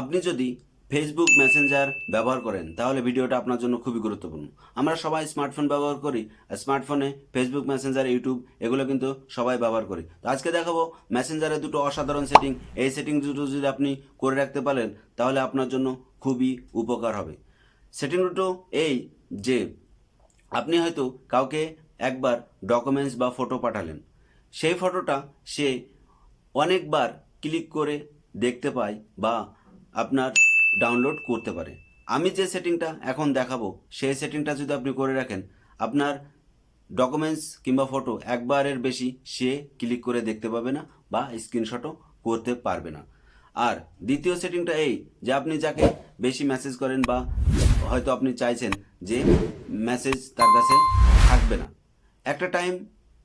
আপনি যদি Facebook Messenger ব্যবহার করেন, তাহলে ভিডিওটা আপনার জন্য খুবই গুরুত্বপূর্ণ। আমরা সবাই স্মার্টফোন ব্যবহার করি, আর স্মার্টফোনে ফেসবুক মেসেঞ্জার ইউটিউব এগুলো কিন্তু সবাই ব্যবহার করি। তো আজকে দেখাবো মেসেঞ্জারের দুটো অসাধারণ সেটিং এই সেটিং দুটো যদি আপনি করে রাখতে পারেন, তাহলে আপনার জন্য খুবই উপকার হবে। সেটিং দুটো এই যে, আপনি হয়তো কাউকে একবার ডকুমেন্টস বা ফটো পাঠালেন। সেই ফটোটা সে অনেকবার ক্লিক করে দেখতে পায় বা আপনার ডাউনলোড করতে পারে। আমি যে সেটিংটা এখন দেখাবো, সেই সেটিংটা যদি আপনি করে রাখেন, আপনার ডকুমেন্টস কিংবা ফটো একবারের বেশি সে ক্লিক করে দেখতে পাবে না বা স্ক্রিনশটও করতে পারবে না। আর দ্বিতীয় সেটিংটা এই যে আপনি যাকে বেশি মেসেজ করেন বা হয়তো আপনি চাইছেন যে মেসেজ তার কাছে থাকবে না। একটা টাইম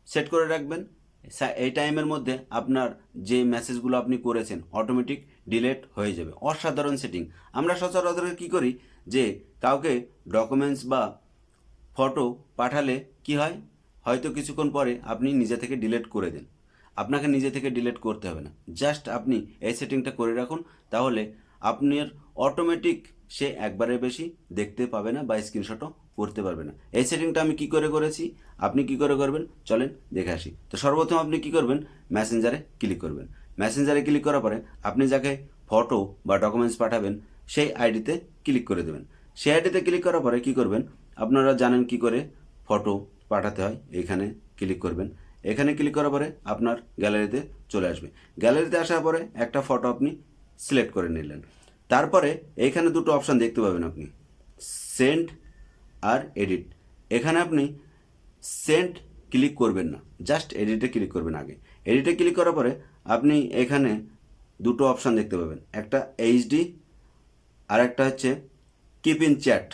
সেট করে রাখবেন এই টাইমের মধ্যে আপনার যে মেসেজগুলো আপনি করেছেন অটোমেটিক ডিলেট হয়ে যাবে। অসাধারণ সেটিং আমরা সচরাচর কী করি যে, কাউকে ডকুমেন্টস বা ফটো পাঠালে কি হয়? হয়তো কিছুক্ষণ পরে আপনি নিজে থেকে ডিলেট করে দেন। আপনাকে নিজে থেকে ডিলেট করতে হবে না। জাস্ট আপনি এই সেটিংটা করে রাখুন, তাহলে আপনার অটোমেটিক সে একবারের বেশি দেখতে পাবে না বা স্ক্রিনশটও করতে পারবে না। এই সেটিংটা আমি কি করে করেছি? আপনি কি করে করবেন? চলেন দেখে আসি। তো সর্বপ্রথম আপনি কি করবেন? মেসেঞ্জারে ক্লিক করবেন। মেসেঞ্জারে ক্লিক করার পরে আপনি যাকে ফটো বা ডকুমেন্টস পাঠাবেন, সেই আইডিতে ক্লিক করে দেবেন। সেই আইডিতে ক্লিক করার পরে কি করবেন? আপনারা জানেন কি করে ফটো পাঠাতে হয়? এখানে ক্লিক করবেন। এখানে ক্লিক করার পরে আপনার গ্যালারিতে চলে আসবে। গ্যালারিতে আসার পরে একটা ফটো আপনি সিলেক্ট করে নিলেন। তারপরে এইখানে দুটো অপশান দেখতে পাবেন আপনি। সেন্ট আর এডিট এখানে আপনি সেন্ট ক্লিক করবেন না। জাস্ট এডিটে ক্লিক করবেন আগে। এডিটে ক্লিক করার পরে আপনি এখানে দুটো অপশান দেখতে পাবেন। একটা এইচডি আর একটা হচ্ছে keep in chat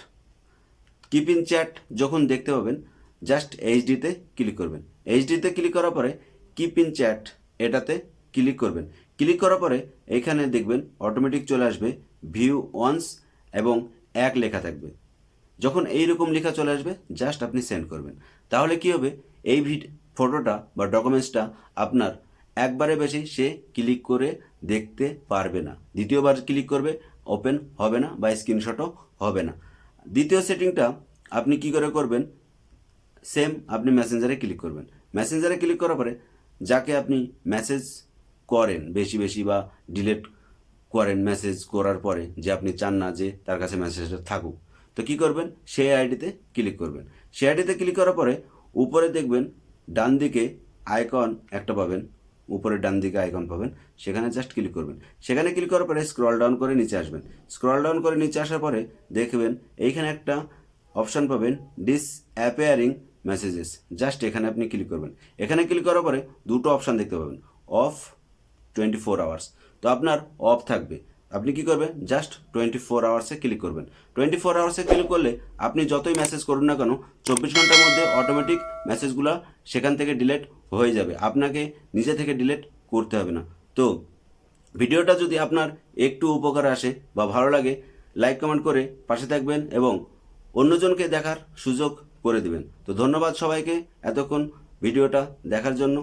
keep in chat যখন দেখতে পাবেন জাস্ট এইচডিতে ক্লিক করবেন। এইচডিতে ক্লিক করার পরে কিপ ইন চ্যাট এটাতে ক্লিক করবেন। ক্লিক করার পরে এখানে দেখবেন অটোমেটিক চলে আসবে ভিউ ওয়ান্স এবং এক লেখা থাকবে। যখন এই রকম লেখা চলে আসবে জাস্ট আপনি সেন্ড করবেন। তাহলে কি হবে? এই ফটোটা বা ডকুমেন্টসটা আপনার একবারে বেশি সে ক্লিক করে দেখতে পারবে না। দ্বিতীয়বার ক্লিক করবে ওপেন হবে না বা স্ক্রিনশটও হবে না। দ্বিতীয় সেটিংটা আপনি কি করে করবেন? সেম আপনি মেসেঞ্জারে ক্লিক করবেন। মেসেঞ্জারে ক্লিক করার পরে যাকে আপনি মেসেজ করেন, বেশি বেশি বা ডিলেট করেন মেসেজ করার পরে যে আপনি চান না যে তার কাছে মেসেজটা থাকুক, তো কি করবেন? সেই আইডিতে ক্লিক করবেন। সেই আইডিতে ক্লিক করার পরে উপরে দেখবেন ডান দিকে আইকন একটা পাবেন, উপরে ডান দিকে আইকন পাবেন, সেখানে জাস্ট ক্লিক করবেন। সেখানে ক্লিক করার পরে স্ক্রল ডাউন করে নিচে আসবেন। স্ক্রল ডাউন করে নিচে আসার পরে দেখবেন এইখানে একটা অপশান পাবেন ডিস অ্যাপেয়ারিং মেসেজেস জাস্ট এখানে আপনি ক্লিক করবেন। এখানে ক্লিক করার পরে দুটো অপশান দেখতে পাবেন। অফ টোয়েন্টি ফোর আওয়ার্স তো আপনার অফ থাকবে। আপনি কি করবেন? জাস্ট টোয়েন্টি ফোর আওয়ার্সে ক্লিক করবেন। টোয়েন্টি ফোর আওয়ার্সে ক্লিক করলে আপনি যতই মেসেজ করুন না কেন, চব্বিশ ঘণ্টার মধ্যে অটোমেটিক মেসেজগুলো সেখান থেকে ডিলেট হয়ে যাবে। আপনাকে নিজে থেকে ডিলেট করতে হবে না। তো ভিডিওটা যদি আপনার একটু উপকার আসে বা ভালো লাগে লাইক কমেন্ট করে পাশে থাকবেন এবং অন্যজনকে দেখার সুযোগ করে দেবেন। তো ধন্যবাদ সবাইকে এতক্ষণ ভিডিওটা দেখার জন্য।